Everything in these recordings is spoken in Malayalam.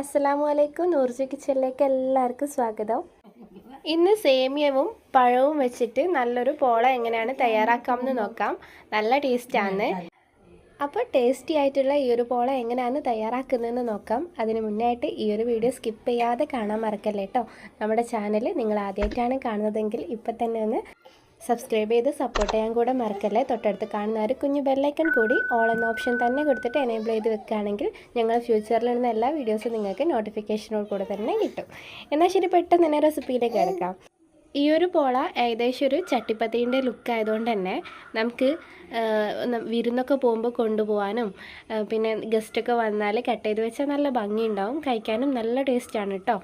അസ്സലാമു അലൈക്കും നൂർജി കിച്ചണിലേക്ക് എല്ലാവർക്കും സ്വാഗതം. ഇന്ന് സേമിയവും പഴവും വെച്ചിട്ട് നല്ലൊരു പോള എങ്ങനെയാണ് തയ്യാറാക്കാമെന്ന് നോക്കാം. നല്ല ടേസ്റ്റാണ് അപ്പോൾ ടേസ്റ്റി ആയിട്ടുള്ള ഈ ഒരു പോള എങ്ങനെയാണ് തയ്യാറാക്കുന്നതെന്ന് നോക്കാം. അതിന് മുന്നായിട്ട് ഈ ഒരു വീഡിയോ സ്കിപ്പ് ചെയ്യാതെ കാണാൻ മറക്കല്ലേ കേട്ടോ നമ്മുടെ ചാനൽ നിങ്ങൾ ആദ്യമായിട്ടാണ് കാണുന്നതെങ്കിൽ ഇപ്പം തന്നെ ഒന്ന് സബ്സ്ക്രൈബ് ചെയ്ത് സപ്പോർട്ട് ചെയ്യാൻ കൂടെ മറക്കല്ലേ? തൊട്ടടുത്ത് കാണുന്ന ഒരു കുഞ്ഞു ബെല്ലൈക്കൺ കൂടി ഓൾ എന്ന ഓപ്ഷൻ തന്നെ കൊടുത്തിട്ട് എനേബിൾ ചെയ്ത് വെക്കുകയാണെങ്കിൽ ഞങ്ങൾ ഫ്യൂച്ചറിൽ ഇടുന്ന എല്ലാ വീഡിയോസും നിങ്ങൾക്ക് നോട്ടിഫിക്കേഷനോട് കൂടെ തന്നെ കിട്ടും. എന്നാൽ ശരി പെട്ടെന്ന് തന്നെ റെസിപ്പിയിലേക്ക് എടുക്കാം ഈ ഒരു പോള ഏകദേശം ഒരു ചട്ടിപ്പത്തിന്റെ ലുക്ക് ആയതുകൊണ്ട് തന്നെ നമുക്ക് വിരുന്നൊക്കെ പോകുമ്പോൾ കൊണ്ടുപോകാനും പിന്നെ ഗസ്റ്റൊക്കെ വന്നാൽ കട്ട് ചെയ്ത് വെച്ചാൽ നല്ല ഭംഗിയുണ്ടാവും കഴിക്കാനും നല്ല ടേസ്റ്റാണ് കേട്ടോ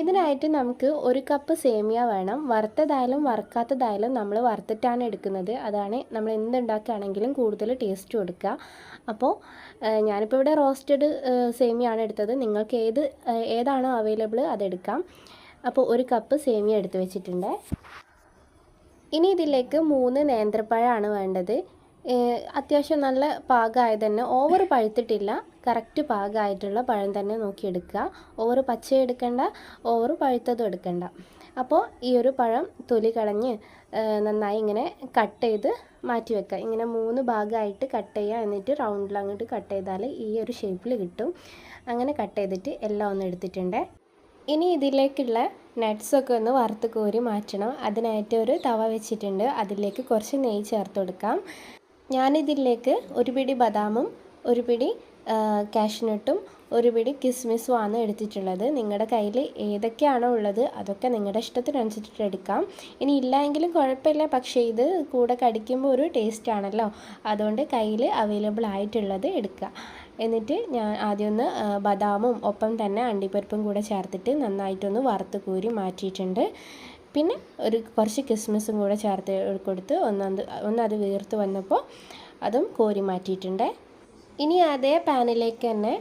ഇതിനായിട്ട് നമുക്ക് ഒരു കപ്പ് സേമിയ വേണം. വറുത്തതായാലും വറുക്കാത്തതായാലും നമ്മൾ വറുത്തിട്ടാണ് എടുക്കുന്നത്. അതാണ് നമ്മൾ എന്തുണ്ടാക്കുകയാണെങ്കിലും കൂടുതൽ ടേസ്റ്റ് കൊടുക്കുക. അപ്പോൾ ഞാനിപ്പോൾ ഇവിടെ റോസ്റ്റഡ് സേമിയാണ് എടുത്തത്. നിങ്ങൾക്ക് ഏത് ഏതാണോ അവൈലബിൾ അതെടുക്കാം അപ്പോൾ ഒരു കപ്പ് സേമിയ എടുത്ത് വെച്ചിട്ടുണ്ട്. ഇനി ഇതിലേക്ക് മൂന്ന് നേന്ത്രപ്പഴമാണ് വേണ്ടത്. അത്യാവശ്യം നല്ല പാകമായത് തന്നെ ഓവർ പഴുത്തിട്ടില്ല. കറക്റ്റ് പാകമായിട്ടുള്ള പഴം തന്നെ നോക്കിയെടുക്കുക. ഓവർ പച്ച എടുക്കണ്ട ഓവർ പഴുത്തതും എടുക്കണ്ട. അപ്പോൾ ഈ ഒരു പഴം തൊലി കളഞ്ഞ് നന്നായി ഇങ്ങനെ കട്ട് ചെയ്ത് മാറ്റി വെക്കുക. ഇങ്ങനെ മൂന്ന് ഭാഗമായിട്ട് കട്ട് ചെയ്യുക. എന്നിട്ട് റൗണ്ടിൽ അങ്ങോട്ട് കട്ട് ചെയ്താൽ ഈ ഒരു ഷേപ്പിൽ കിട്ടും. അങ്ങനെ കട്ട് ചെയ്തിട്ട് എല്ലാം ഒന്ന് എടുത്തിട്ടുണ്ട്. ഇനി ഇതിലേക്കുള്ള നട്ട്സൊക്കെ ഒന്ന് വറുത്ത് കോരി മാറ്റണം. അതിനായിട്ട് ഒരു തവ വെച്ചിട്ടുണ്ട്. അതിലേക്ക് കുറച്ച് നെയ്യ് ചേർത്ത് കൊടുക്കാം. ഞാനിതിലേക്ക് ഒരു പിടി ബദാമും ഒരു പിടി കാഷ്നട്ടും ഒരു പിടി കിസ്മിസും ആണ് എടുത്തിട്ടുള്ളത്. നിങ്ങളുടെ കയ്യിൽ ഏതൊക്കെയാണോ ഉള്ളത് അതൊക്കെ നിങ്ങളുടെ ഇഷ്ടത്തിനനുസരിച്ചിട്ട് എടുക്കാം. ഇനി ഇല്ലായെങ്കിലും കുഴപ്പമില്ല. പക്ഷേ ഇത് കൂടെ കടിക്കുമ്പോൾ ഒരു ടേസ്റ്റ് ആണല്ലോ. അതുകൊണ്ട് കയ്യിൽ അവൈലബിൾ ആയിട്ടുള്ളത് എടുക്കുക. എന്നിട്ട് ഞാൻ ആദ്യം ഒന്ന് ബദാമും ഒപ്പം തന്നെ അണ്ടിപ്പരിപ്പും കൂടെ ചേർത്തിട്ട് നന്നായിട്ടൊന്ന് വറുത്ത് കൂരി മാറ്റിയിട്ടുണ്ട്. പിന്നെ ഒരു കുറച്ച് കിസ്മിസും കൂടെ ചേർത്ത് കൊടുത്ത് ഒന്നത് ഒന്നത് വീർത്ത് വന്നപ്പോൾ അതും കോരി മാറ്റിയിട്ടുണ്ട്. ഇനി അതേ പാനിലേക്ക് തന്നെ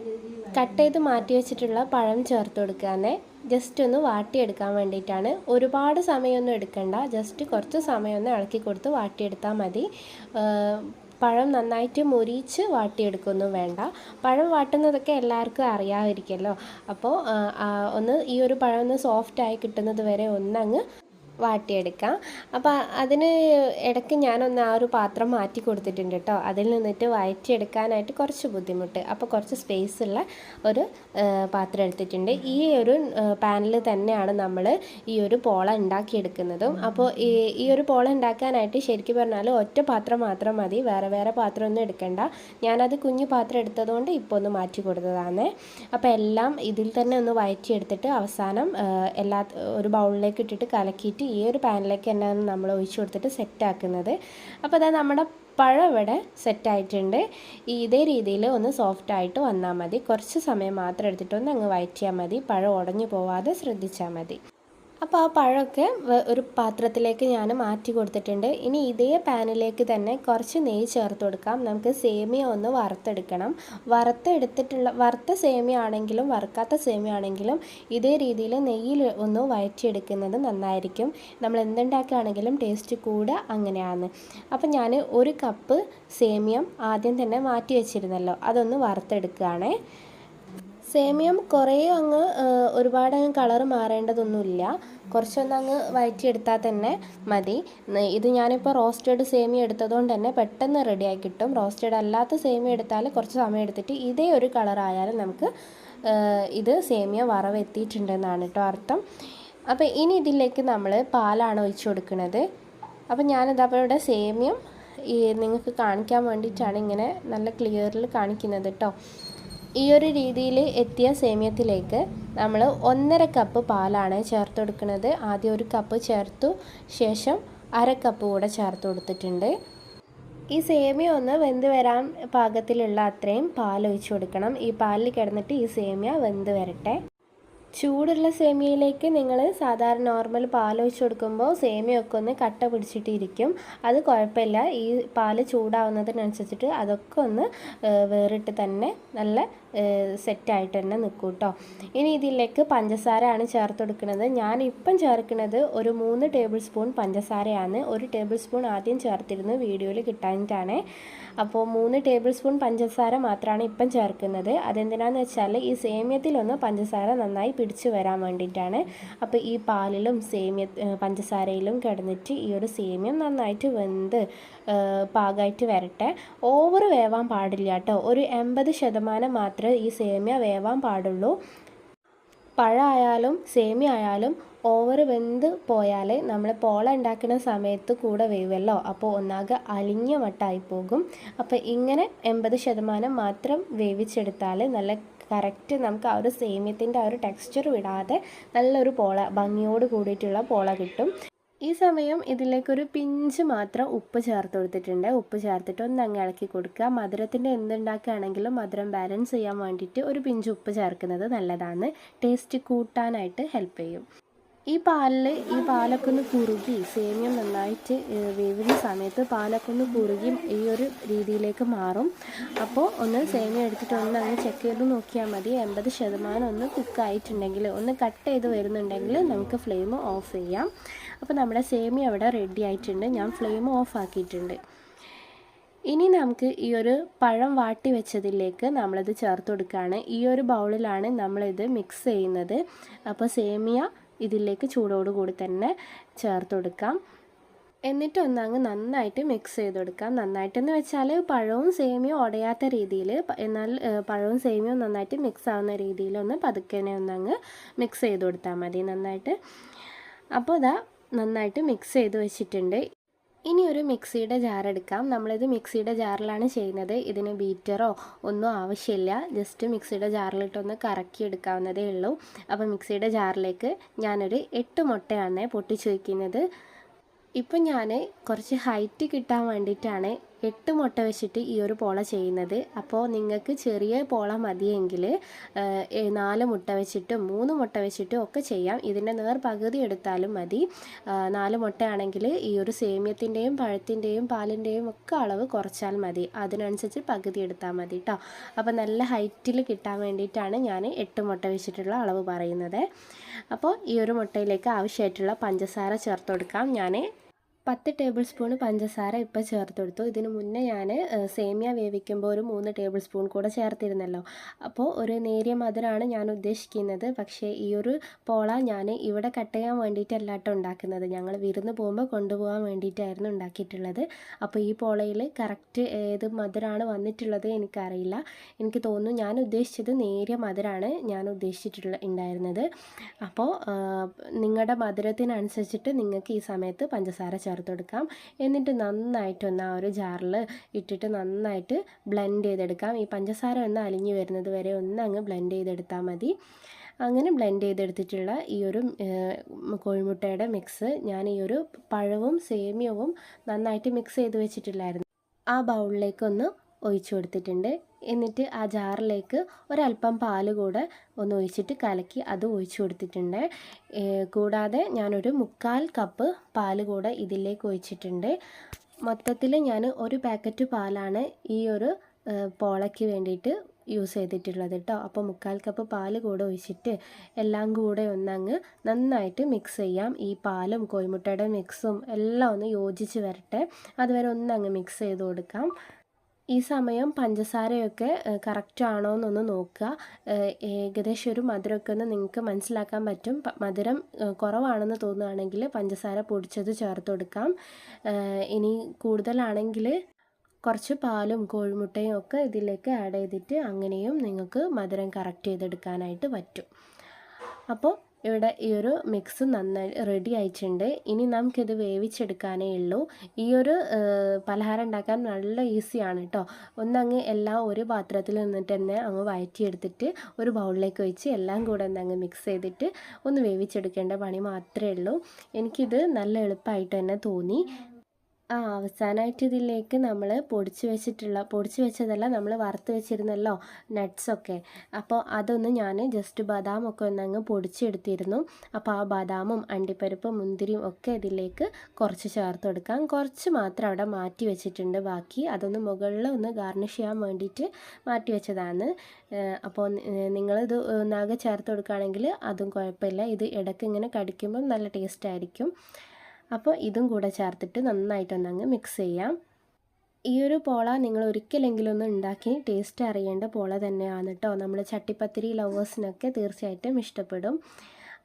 കട്ട് ചെയ്ത് മാറ്റി വെച്ചിട്ടുള്ള പഴം ചേർത്ത് കൊടുക്കാന്നെ ജസ്റ്റ് ഒന്ന് വാട്ടിയെടുക്കാൻ വേണ്ടിയിട്ടാണ്. ഒരുപാട് സമയമൊന്നും എടുക്കണ്ട. ജസ്റ്റ് കുറച്ച് സമയം ഇളക്കി കൊടുത്ത് വാട്ടിയെടുത്താൽ മതി. പഴം നന്നായിട്ട് മുരിച്ച് വാട്ടിയെടുക്കൊന്നും വേണ്ട. പഴം വാട്ടുന്നതൊക്കെ എല്ലാവർക്കും അറിയാമായിരിക്കുമല്ലോ. അപ്പോൾ ഒന്ന് ഈ ഒരു പഴം ഒന്ന് സോഫ്റ്റായി കിട്ടുന്നത് വരെ ഒന്നങ്ങ് വാട്ടിയെടുക്കാം. അപ്പോൾ അതിന് ഇടയ്ക്ക് ഞാനൊന്ന് ആ ഒരു പാത്രം മാറ്റി കൊടുത്തിട്ടുണ്ട് കേട്ടോ അതിൽ നിന്നിട്ട് വഴറ്റിയെടുക്കാനായിട്ട് കുറച്ച് ബുദ്ധിമുട്ട്. അപ്പോൾ കുറച്ച് സ്പേസ് ഉള്ള ഒരു പാത്രം എടുത്തിട്ടുണ്ട്. ഈ ഒരു പാനിൽ തന്നെയാണ് നമ്മൾ ഈ ഒരു പോള ഉണ്ടാക്കിയെടുക്കുന്നതും. അപ്പോൾ ഈ ഈ ഒരു പോള ഉണ്ടാക്കാനായിട്ട് ശരിക്കും പറഞ്ഞാൽ ഒറ്റ പാത്രം മാത്രം മതി. വേറെ വേറെ പാത്രമൊന്നും എടുക്കണ്ട. ഞാനത് കുഞ്ഞു പാത്രം എടുത്തതുകൊണ്ട് ഇപ്പോൾ ഒന്ന് മാറ്റി കൊടുത്തതാണ് അപ്പോൾ എല്ലാം ഇതിൽ തന്നെ ഒന്ന് വഴറ്റിയെടുത്തിട്ട് അവസാനം എല്ലാ ഒരു ബൗളിലേക്ക് ഇട്ടിട്ട് കലക്കിയിട്ട് ഈ ഒരു പാനിലേക്ക് തന്നെയാണ് നമ്മൾ ഒഴിച്ചു കൊടുത്തിട്ട് സെറ്റാക്കുന്നത് അപ്പോൾ അതാ നമ്മുടെ പഴം ഇവിടെ സെറ്റായിട്ടുണ്ട് ഇതേ രീതിയിൽ ഒന്ന് സോഫ്റ്റ് ആയിട്ട് വന്നാൽ മതി. കുറച്ച് സമയം മാത്രം എടുത്തിട്ടൊന്ന് അങ്ങ് വയറ്റിയാൽ മതി. പഴം ഉടഞ്ഞു പോവാതെ ശ്രദ്ധിച്ചാൽ മതി. അപ്പോൾ ആ പഴമൊക്കെ ഒരു പാത്രത്തിലേക്ക് ഞാൻ മാറ്റി കൊടുത്തിട്ടുണ്ട്. ഇനി ഇതേ പാനിലേക്ക് തന്നെ കുറച്ച് നെയ്യ് ചേർത്ത് കൊടുക്കാം. നമുക്ക് സേമിയ ഒന്ന് വറുത്തെടുക്കണം. വറുത്തെടുത്തിട്ടുള്ള വറുത്ത സേമിയ ആണെങ്കിലും വറുക്കാത്ത സേമിയ ആണെങ്കിലും ഇതേ രീതിയിൽ നെയ്യിൽ ഒന്ന് വയറ്റിയെടുക്കുന്നത് നന്നായിരിക്കും. നമ്മൾ എന്തുണ്ടാക്കുകയാണെങ്കിലും ടേസ്റ്റ് കൂടെ അങ്ങനെയാണ്. അപ്പം ഞാൻ ഒരു കപ്പ് സേമിയം ആദ്യം തന്നെ മാറ്റി വെച്ചിരുന്നല്ലോ. അതൊന്ന് വറുത്തെടുക്കുകയാണേ. സേമിയം കുറേ അങ്ങ് ഒരുപാട് അങ്ങ് കളർ മാറേണ്ടതൊന്നുമില്ല. കുറച്ചൊന്ന് അങ്ങ് വഴറ്റിയെടുത്താൽ തന്നെ മതി. ഇത് ഞാനിപ്പോൾ റോസ്റ്റഡ് സേമിയ എടുത്തതുകൊണ്ട് തന്നെ പെട്ടെന്ന് റെഡിയായി കിട്ടും. റോസ്റ്റഡ് അല്ലാത്ത സേമിയ എടുത്താൽ കുറച്ച് സമയം എടുത്തിട്ട് ഇതേ ഒരു കളറായാലും നമുക്ക് ഇത് സേമിയ വറവെത്തിയിട്ടുണ്ടെന്നാണ് കേട്ടോ അർത്ഥം. അപ്പോൾ ഇനി ഇതിലേക്ക് നമ്മൾ പാലാണ് ഒഴിച്ചു കൊടുക്കുന്നത്. അപ്പോൾ ഞാനിതാ ഇവിടെ സേമിയം ഈ നിങ്ങൾക്ക് കാണിക്കാൻ വേണ്ടിയിട്ടാണ് ഇങ്ങനെ നല്ല ക്ലിയറിൽ കാണിക്കുന്നത് കേട്ടോ. ഈ ഒരു രീതിയിൽ എത്തിയ സേമിയത്തിലേക്ക് നമ്മൾ ഒന്നര കപ്പ് പാലാണ് ചേർത്ത് കൊടുക്കുന്നത്. ആദ്യം ഒരു കപ്പ് ചേർത്തു ശേഷം അര കപ്പ് കൂടെ ചേർത്ത് കൊടുത്തിട്ടുണ്ട്. ഈ സേമിയ ഒന്ന് വെന്ത് വരാൻ പാകത്തിലുള്ള അത്രയും പാൽ ഒഴിച്ചു കൊടുക്കണം. ഈ പാലിൽ കിടന്നിട്ട് ഈ സേമിയ വെന്ത് വരട്ടെ. ചൂടുള്ള സേമിയയിലേക്ക് നിങ്ങൾ സാധാരണ നോർമൽ പാൽ ഒഴിച്ച് കൊടുക്കുമ്പോൾ സേമിയൊക്കെ ഒന്ന് കട്ട പിടിച്ചിട്ടിരിക്കും. അത് കുഴപ്പമില്ല. ഈ പാൽ ചൂടാവുന്നതിനനുസരിച്ചിട്ട് അതൊക്കെ ഒന്ന് വേറിട്ട് തന്നെ നല്ല സെറ്റായിട്ട് തന്നെ നിൽക്കും കേട്ടോ ഇനി ഇതിലേക്ക് പഞ്ചസാരയാണ് ചേർത്ത് കൊടുക്കുന്നത് ഞാൻ ഇപ്പം ചേർക്കുന്നത് ഒരു മൂന്ന് ടേബിൾ സ്പൂൺ പഞ്ചസാരയാണ്. ഒരു ടേബിൾ സ്പൂൺ ആദ്യം ചേർത്തിരുന്നു വീഡിയോയിൽ കിട്ടാനിട്ടാണ് അപ്പോൾ മൂന്ന് ടേബിൾ സ്പൂൺ പഞ്ചസാര മാത്രമാണ് ഇപ്പം ചേർക്കുന്നത്. അതെന്തിനാന്ന് വെച്ചാൽ ഈ സേമ്യത്തിലൊന്ന് പഞ്ചസാര നന്നായി പിടിച്ചു വരാൻ വേണ്ടിയിട്ടാണ് അപ്പോൾ ഈ പാലിലും സേമ്യ പഞ്ചസാരയിലും കിടന്നിട്ട് ഈ ഒരു സേമ്യം നന്നായിട്ട് വെന്ത് പാകമായിട്ട് വരട്ടെ. ഓവർ വേവാൻ പാടില്ല കേട്ടോ. ഒരു എൺപത് ശതമാനം മാത്രമേ ഈ സേമിയ വേവാൻ പാടുള്ളൂ. പഴമായാലും സേമിയ ആയാലും ഓവർ വെന്ത് പോയാൽ നമ്മൾ പോള ഉണ്ടാക്കുന്ന സമയത്ത് കൂടെ വേവല്ലോ. അപ്പോൾ ഒന്നാകെ അലിഞ്ഞ മട്ടായി പോകും. അപ്പോൾ ഇങ്ങനെ എൺപത് ശതമാനം മാത്രം വേവിച്ചെടുത്താൽ നല്ല കറക്റ്റ് നമുക്ക് ആ ഒരു സേമിയത്തിന്റെ ആ ഒരു ടെക്സ്ചർ വിടാതെ നല്ലൊരു പോള ഭംഗിയോട് കൂടിയിട്ടുള്ള പോള കിട്ടും. ഈ സമയം ഇതിലേക്കൊരു പിഞ്ച് മാത്രം ഉപ്പ് ചേർത്ത് കൊടുത്തിട്ടുണ്ട്. ഉപ്പ് ചേർത്തിട്ട് ഒന്ന് അങ്ങ് ഇളക്കി കൊടുക്കുക. മധുരത്തിന്റെ എന്തുണ്ടാക്കുകയാണെങ്കിലും മധുരം ബാലൻസ് ചെയ്യാൻ വേണ്ടിയിട്ട് ഒരു പിഞ്ച് ഉപ്പ് ചേർക്കുന്നത് നല്ലതാണ്. ടേസ്റ്റ് കൂട്ടാനായിട്ട് ഹെൽപ്പ് ചെയ്യും. ഈ പാലിൽ ഈ പാലൊക്കെ ഒന്ന് കുറുകി സേമിയം നന്നായിട്ട് വേവുന്ന സമയത്ത് പാലൊക്കെ ഒന്ന് കുറുകി ഈ ഒരു രീതിയിലേക്ക് മാറും. അപ്പോൾ ഒന്ന് സേമിയം എടുത്തിട്ട് ഒന്ന് അങ്ങ് ചെക്ക് ചെയ്ത് നോക്കിയാൽ മതി. എൺപത് ശതമാനം ഒന്ന് കുക്കായിട്ടുണ്ടെങ്കിൽ ഒന്ന് കട്ട് ചെയ്ത് വരുന്നുണ്ടെങ്കിൽ നമുക്ക് ഫ്ലെയിം ഓഫ് ചെയ്യാം. അപ്പോൾ നമ്മുടെ സേമിയ അവിടെ റെഡി ആയിട്ടുണ്ട്. ഞാൻ ഫ്ലെയിം ഓഫ് ആക്കിയിട്ടുണ്ട്. ഇനി നമുക്ക് ഈ ഒരു പഴം വാട്ടി വെച്ചതിലേക്ക് നമ്മളിത് ചേർത്ത് കൊടുക്കുകയാണ്. ഈ ഒരു ബൗളിലാണ് നമ്മളിത് മിക്സ് ചെയ്യുന്നത്. അപ്പോൾ സേമിയ ഇതിലേക്ക് ചൂടോടുകൂടി തന്നെ ചേർത്ത് കൊടുക്കാം. എന്നിട്ട് ഒന്നങ്ങ് നന്നായിട്ട് മിക്സ് ചെയ്ത് കൊടുക്കാം. നന്നായിട്ടെന്ന് വെച്ചാൽ പഴവും സേമിയും ഉടയാത്ത രീതിയിൽ എന്നാൽ പഴവും സേമിയും നന്നായിട്ട് മിക്സ് ആവുന്ന രീതിയിൽ ഒന്ന് പതുക്കനെ ഒന്നങ്ങ് മിക്സ് ചെയ്ത് കൊടുത്താൽ മതി നന്നായിട്ട്. അപ്പോൾ ഇതാ നന്നായിട്ട് മിക്സ് ചെയ്ത് വെച്ചിട്ടുണ്ട്. ഇനി ഒരു മിക്സിയുടെ ജാർ എടുക്കാം. നമ്മളിത് മിക്സിയുടെ ജാറിലാണ് ചെയ്യുന്നത്. ഇതിന് ബീറ്ററോ ഒന്നും ആവശ്യമില്ല. ജസ്റ്റ് മിക്സിയുടെ ജാറിലിട്ടൊന്ന് കറക്കി എടുക്കാവുന്നതേ ഉള്ളൂ. അപ്പോൾ മിക്സിയുടെ ജാറിലേക്ക് ഞാനൊരു എട്ട് മുട്ടയാണ് പൊട്ടിച്ചു വയ്ക്കുന്നത് ഇപ്പം ഞാൻ കുറച്ച് ഹൈറ്റ് കിട്ടാൻ വേണ്ടിയിട്ടാണ് എട്ട് മുട്ട വെച്ചിട്ട് ഈ ഒരു പോള ചെയ്യുന്നത്. അപ്പോൾ നിങ്ങൾക്ക് ചെറിയ പോള മതിയെങ്കിൽ നാല് മുട്ട വെച്ചിട്ടും മൂന്ന് മുട്ട വെച്ചിട്ടും ഒക്കെ ചെയ്യാം. ഇതിന്റെ നേർ പകുതി എടുത്താലും മതി. നാല് മുട്ടയാണെങ്കിൽ ഈ ഒരു സേമ്യത്തിന്റെയും പഴത്തിന്റെയും പാലിന്റെയും ഒക്കെ അളവ് കുറച്ചാൽ മതി. അതിനനുസരിച്ച് പകുതി എടുത്താൽ മതി കേട്ടോ അപ്പോൾ നല്ല ഹൈറ്റിൽ കിട്ടാൻ വേണ്ടിയിട്ടാണ് ഞാൻ എട്ട് മുട്ട വെച്ചിട്ടുള്ള അളവ് പറയുന്നത്. അപ്പോൾ ഈ ഒരു മുട്ടയിലേക്ക് ആവശ്യമായിട്ടുള്ള പഞ്ചസാര ചേർത്ത് കൊടുക്കാം. ഞാൻ പത്ത് ടേബിൾ സ്പൂൺ പഞ്ചസാര ഇപ്പോൾ ചേർത്ത് കൊടുത്തു. ഇതിന് മുന്നേ ഞാൻ സേമിയ വേവിക്കുമ്പോൾ ഒരു മൂന്ന് ടേബിൾ സ്പൂൺ കൂടെ ചേർത്തിരുന്നല്ലോ. അപ്പോൾ ഒരു നേരിയ മധുരമാണ് ഞാൻ ഉദ്ദേശിക്കുന്നത്. പക്ഷേ ഈ ഒരു പോള ഞാൻ ഇവിടെ കട്ട് ചെയ്യാൻ വേണ്ടിയിട്ടല്ല കേട്ടോ ഉണ്ടാക്കുന്നത്. ഞങ്ങൾ വിരുന്ന് പോകുമ്പോൾ കൊണ്ടുപോകാൻ വേണ്ടിയിട്ടായിരുന്നു ഉണ്ടാക്കിയിട്ടുള്ളത്. അപ്പോൾ ഈ പോളയിൽ കറക്റ്റ് ഏത് മധുരമാണ് വന്നിട്ടുള്ളത് എനിക്കറിയില്ല. എനിക്ക് തോന്നുന്നു ഞാൻ ഉദ്ദേശിച്ചത് നേരിയ മധുരമാണ് ഞാൻ ഉദ്ദേശിച്ചിട്ടുള്ള ഉണ്ടായിരുന്നത്. അപ്പോൾ നിങ്ങളുടെ മധുരത്തിനനുസരിച്ചിട്ട് നിങ്ങൾക്ക് ഈ സമയത്ത് പഞ്ചസാര ചേർത്ത് കൊടുക്കാം. എന്നിട്ട് നന്നായിട്ടൊന്ന് ആ ഒരു ജാറിൽ ഇട്ടിട്ട് നന്നായിട്ട് ബ്ലെൻഡ് ചെയ്തെടുക്കാം. ഈ പഞ്ചസാര ഒന്ന് അലിഞ്ഞു വരുന്നത് വരെ ഒന്ന് അങ്ങ് ബ്ലെൻഡ് ചെയ്തെടുത്താൽ മതി. അങ്ങനെ ബ്ലെൻഡ് ചെയ്തെടുത്തിട്ടുള്ള ഈ ഒരു കോഴിമുട്ടയുടെ മിക്സ് ഞാൻ ഈ ഒരു പഴവും സേമിയവും നന്നായിട്ട് മിക്സ് ചെയ്ത് വെച്ചിട്ടില്ലായിരുന്നു. ആ ബൗളിലേക്കൊന്ന് ഒഴിച്ചു കൊടുത്തിട്ടുണ്ട്. എന്നിട്ട് ആ ജാറിലേക്ക് ഒരല്പം പാൽ കൂടെ ഒന്ന് ഒഴിച്ചിട്ട് കലക്കി അത് ഒഴിച്ചു കൊടുത്തിട്ടുണ്ട്. കൂടാതെ ഞാനൊരു മുക്കാൽ കപ്പ് പാൽ കൂടെ ഇതിലേക്ക് ഒഴിച്ചിട്ടുണ്ട്. മൊത്തത്തിൽ ഞാൻ ഒരു പാക്കറ്റ് പാലാണ് ഈ ഒരു പോളയ്ക്ക് വേണ്ടിയിട്ട് യൂസ് ചെയ്തിട്ടുള്ളത് കേട്ടോ അപ്പോൾ മുക്കാൽ കപ്പ് പാൽ കൂടെ ഒഴിച്ചിട്ട് എല്ലാം കൂടെ ഒന്നങ്ങ് നന്നായിട്ട് മിക്സ് ചെയ്യാം. ഈ പാലും കോഴിമുട്ടയുടെ മിക്സും എല്ലാം ഒന്ന് യോജിച്ച് വരട്ടെ. അതുവരെ ഒന്നങ്ങ് മിക്സ് ചെയ്ത് കൊടുക്കാം. ഈ സമയം പഞ്ചസാരയൊക്കെ കറക്റ്റ് ആണോ എന്നൊന്ന് നോക്കുക ഏകദേശം ഒരു മധുരമൊക്കെ ഒന്ന് നിങ്ങൾക്ക് മനസ്സിലാക്കാൻ പറ്റും. മധുരം കുറവാണെന്ന് തോന്നുകയാണെങ്കിൽ പഞ്ചസാര പൊടിച്ചത് ചേർത്ത് കൊടുക്കാം. ഇനി കൂടുതലാണെങ്കിൽ കുറച്ച് പാലും കോഴിമുട്ടയും ഒക്കെ ഇതിലേക്ക് ആഡ് ചെയ്തിട്ട് അങ്ങനെയും നിങ്ങൾക്ക് മധുരം കറക്റ്റ് ചെയ്തെടുക്കാനായിട്ട് പറ്റും. അപ്പോൾ ഇവിടെ ഈ ഒരു മിക്സ് നന്നായി റെഡി ആയിട്ടുണ്ട്. ഇനി നമുക്കിത് വേവിച്ചെടുക്കാനേ ഉള്ളൂ. ഈ ഒരു പലഹാരം ഉണ്ടാക്കാൻ നല്ല ഈസിയാണ് കേട്ടോ ഒന്നങ്ങ് എല്ലാം ഒരു പാത്രത്തിൽ നിന്നിട്ട് തന്നെ അങ്ങ് വഴറ്റിയെടുത്തിട്ട് ഒരു ബൗളിലേക്ക് ഒഴിച്ച് എല്ലാം കൂടെ ഒന്ന് അങ്ങ് മിക്സ് ചെയ്തിട്ട് ഒന്ന് വേവിച്ചെടുക്കേണ്ട പണി മാത്രമേ ഉള്ളൂ. എനിക്കിത് നല്ല എളുപ്പമായിട്ട് തന്നെ തോന്നി. ആ അവസാനമായിട്ട് ഇതിലേക്ക് നമ്മൾ പൊടിച്ച് വെച്ചിട്ടുള്ള പൊടിച്ച് വെച്ചതല്ല നമ്മൾ വറുത്ത് വെച്ചിരുന്നല്ലോ നട്ട്സൊക്കെ അപ്പോൾ അതൊന്ന് ഞാൻ ജസ്റ്റ് ബദാമൊക്കെ ഒന്നങ്ങ് പൊടിച്ചെടുത്തിരുന്നു. അപ്പോൾ ആ ബദാമും അണ്ടിപ്പരിപ്പും മുന്തിരിയും ഒക്കെ ഇതിലേക്ക് കുറച്ച് ചേർത്ത് കൊടുക്കാം. കുറച്ച് മാത്രം അവിടെ മാറ്റി വെച്ചിട്ടുണ്ട് ബാക്കി. അതൊന്ന് മുകളിൽ ഒന്ന് ഗാർണിഷ് ചെയ്യാൻ വേണ്ടിയിട്ട് മാറ്റി വെച്ചതാണ്. അപ്പോൾ നിങ്ങളിത് ഒന്നാകെ ചേർത്ത് കൊടുക്കുകയാണെങ്കിൽ അതും കുഴപ്പമില്ല. ഇത് ഇടയ്ക്ക് ഇങ്ങനെ കടിക്കുമ്പം നല്ല ടേസ്റ്റ് ആയിരിക്കും. അപ്പോൾ ഇതും കൂടെ ചേർത്തിട്ട് നന്നായിട്ടൊന്നങ്ങ് മിക്സ് ചെയ്യാം. ഈ ഒരു പോള നിങ്ങൾ ഒരിക്കലെങ്കിലും ഒന്ന് ഉണ്ടാക്കി ടേസ്റ്റ് അറിയേണ്ട പോള തന്നെയാണ് കേട്ടോ നമ്മൾ ചട്ടിപ്പത്തിരി ലവേഴ്സിനൊക്കെ തീർച്ചയായിട്ടും ഇഷ്ടപ്പെടും.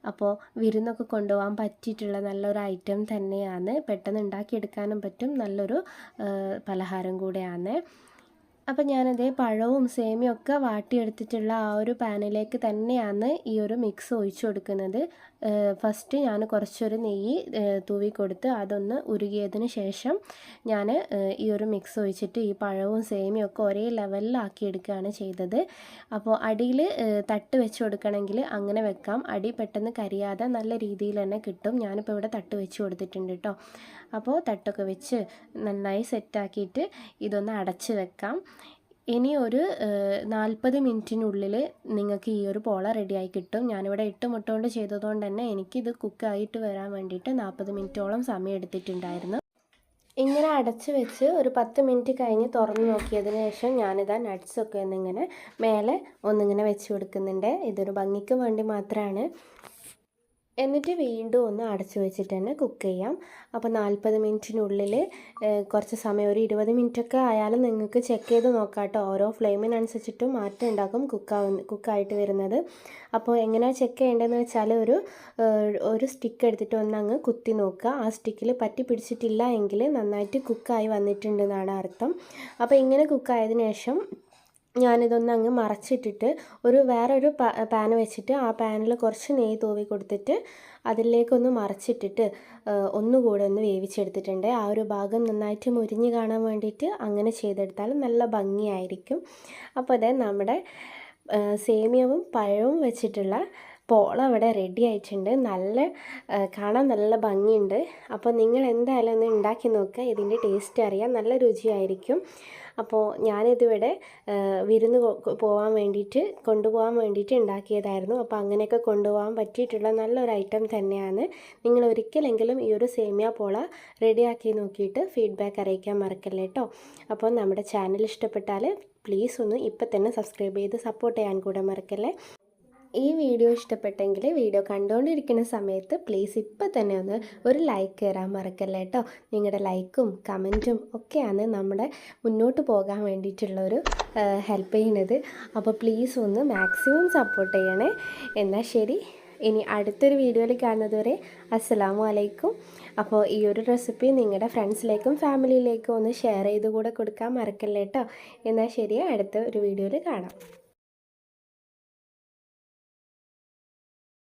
അപ്പോൾ വിരുന്നൊക്കെ കൊണ്ടുപോകാൻ പറ്റിയിട്ടുള്ള നല്ലൊരു ഐറ്റം തന്നെയാണ്. പെട്ടെന്ന് ഉണ്ടാക്കിയെടുക്കാനും പറ്റും. നല്ലൊരു പലഹാരം കൂടെയാണ്. അപ്പം ഞാനത് പഴവും സേമിയും ഒക്കെ വാട്ടിയെടുത്തിട്ടുള്ള ആ ഒരു പാനിലേക്ക് തന്നെയാണ് ഈ ഒരു മിക്സ് ഒഴിച്ചു കൊടുക്കുന്നത്. ഫസ്റ്റ് ഞാൻ കുറച്ചൊരു നെയ്യ് തൂവി കൊടുത്ത് അതൊന്ന് ഉരുകിയതിന് ശേഷം ഞാൻ ഈ ഒരു മിക്സ് ഒഴിച്ചിട്ട് ഈ പഴവും സേമിയും ഒക്കെ ഒരേ ലെവലിലാക്കി എടുക്കുകയാണ് ചെയ്തത്. അപ്പോൾ അടിയിൽ തട്ട് വെച്ച് കൊടുക്കണമെങ്കിൽ അങ്ങനെ വെക്കാം. അടി പെട്ടെന്ന് കരിയാതെ നല്ല രീതിയിൽ തന്നെ കിട്ടും. ഞാനിപ്പോൾ ഇവിടെ തട്ട് വെച്ച് കൊടുത്തിട്ടുണ്ട് കേട്ടോ അപ്പോൾ തട്ടൊക്കെ വെച്ച് നന്നായി സെറ്റാക്കിയിട്ട് ഇതൊന്ന് അടച്ച് വെക്കാം. ഇനി ഒരു നാൽപ്പത് മിനിറ്റിനുള്ളിൽ നിങ്ങൾക്ക് ഈ ഒരു പോള റെഡിയായി കിട്ടും. ഞാനിവിടെ എട്ട് മുട്ട കൊണ്ട് ചെയ്തതുകൊണ്ട് തന്നെ എനിക്കിത് കുക്കായിട്ട് വരാൻ വേണ്ടിയിട്ട് നാൽപ്പത് മിനിറ്റോളം സമയം എടുത്തിട്ടുണ്ടായിരുന്നു ഇങ്ങനെ അടച്ച് വെച്ച് ഒരു പത്ത് മിനിറ്റ് കഴിഞ്ഞ് തുറന്ന് നോക്കിയതിന് ശേഷം ഞാനിതാ നട്ട്സൊക്കെ ഒന്നിങ്ങനെ മേലെ ഒന്നിങ്ങനെ വെച്ച് കൊടുക്കുന്നുണ്ട്. ഇതൊരു ഭംഗിക്ക് വേണ്ടി മാത്രമാണ്. എന്നിട്ട് വീണ്ടും ഒന്ന് അടച്ചു വെച്ചിട്ട് തന്നെ കുക്ക് ചെയ്യാം. അപ്പോൾ നാൽപ്പത് മിനിറ്റിനുള്ളിൽ കുറച്ച് സമയം ഒരു ഇരുപത് മിനിറ്റൊക്കെ ആയാലും നിങ്ങൾക്ക് ചെക്ക് ചെയ്ത് നോക്കാം കേട്ടോ. ഓരോ ഫ്ലെയിമിനനുസരിച്ചിട്ടും മാറ്റം ഉണ്ടാക്കും കുക്കാവുന്ന കുക്കായിട്ട് വരുന്നത്. അപ്പോൾ എങ്ങനെയാണ് ചെക്ക് ചെയ്യേണ്ടതെന്ന് വെച്ചാൽ ഒരു ഒരു സ്റ്റിക്ക് എടുത്തിട്ട് ഒന്ന് അങ്ങ് കുത്തി നോക്കുക. ആ സ്റ്റിക്കിൽ പറ്റി പിടിച്ചിട്ടില്ല എങ്കിൽ നന്നായിട്ട് കുക്കായി വന്നിട്ടുണ്ടെന്നാണ് അർത്ഥം. അപ്പോൾ ഇങ്ങനെ കുക്കായതിനു ശേഷം ഞാനിതൊന്ന് അങ്ങ് മറച്ചിട്ടിട്ട് ഒരു വേറൊരു പാൻ വെച്ചിട്ട് ആ പാനിൽ കുറച്ച് നെയ്യ് തൂവി കൊടുത്തിട്ട് അതിലേക്കൊന്ന് മറച്ചിട്ടിട്ട് ഒന്നുകൂടെ ഒന്ന് വേവിച്ചെടുത്തിട്ടുണ്ട്. ആ ഒരു ഭാഗം നന്നായിട്ട് മുരിഞ്ഞ് കാണാൻ വേണ്ടിയിട്ട് അങ്ങനെ ചെയ്തെടുത്താൽ നല്ല ഭംഗിയായിരിക്കും. അപ്പോൾ അതെ നമ്മുടെ സേമിയവും പഴവും വെച്ചിട്ടുള്ള പോള അവിടെ റെഡി ആയിട്ടുണ്ട്. നല്ല കാണാൻ നല്ല ഭംഗിയുണ്ട്. അപ്പോൾ നിങ്ങൾ എന്തായാലും ഒന്ന് ഉണ്ടാക്കി നോക്കുക. ഇതിന്റെ ടേസ്റ്റ് അറിയാം നല്ല രുചിയായിരിക്കും. അപ്പോൾ ഞാനിതിവിടെ വിരുന്ന് പോകാൻ വേണ്ടിയിട്ട് കൊണ്ടുപോകാൻ വേണ്ടിയിട്ട് ഉണ്ടാക്കിയതായിരുന്നു. അപ്പോൾ അങ്ങനെയൊക്കെ കൊണ്ടുപോകാൻ പറ്റിയിട്ടുള്ള നല്ലൊരു ഐറ്റം തന്നെയാണ്. നിങ്ങൾ ഒരിക്കലെങ്കിലും ഈ ഒരു സേമിയ പോള റെഡിയാക്കി നോക്കിയിട്ട് ഫീഡ്ബാക്ക് അറിയിക്കാൻ മറക്കല്ലേ കേട്ടോ അപ്പോൾ നമ്മുടെ ചാനൽ ഇഷ്ടപ്പെട്ടാൽ പ്ലീസ് ഒന്ന് ഇപ്പം തന്നെ സബ്സ്ക്രൈബ് ചെയ്ത് സപ്പോർട്ട് ചെയ്യാൻ കൂടെ മറക്കല്ലേ. ഈ വീഡിയോ ഇഷ്ടപ്പെട്ടെങ്കിൽ വീഡിയോ കണ്ടുകൊണ്ടിരിക്കുന്ന സമയത്ത് പ്ലീസ് ഇപ്പം തന്നെ ഒന്ന് ഒരു ലൈക്ക് കയറാൻ മറക്കല്ല കേട്ടോ നിങ്ങളുടെ ലൈക്കും കമന്റും ഒക്കെയാണ് നമ്മുടെ മുന്നോട്ട് പോകാൻ വേണ്ടിയിട്ടുള്ളൊരു ഹെൽപ്പ് ചെയ്യുന്നത്. അപ്പോൾ പ്ലീസ് ഒന്ന് മാക്സിമം സപ്പോർട്ട് ചെയ്യണേ. എന്നാൽ ശരി ഇനി അടുത്തൊരു വീഡിയോയിൽ കാണുന്നതുവരെ അസ്സാം അസ്സലാമു അലൈക്കും. അപ്പോൾ ഈ ഒരു റെസിപ്പി നിങ്ങളുടെ ഫ്രണ്ട്സിലേക്കും ഫാമിലിയിലേക്കും ഒന്ന് ഷെയർ ചെയ്ത് കൂടെ കൊടുക്കാൻ മറക്കല്ലേ കേട്ടോ എന്നാൽ ശരി അടുത്ത ഒരു വീഡിയോയിൽ കാണാം.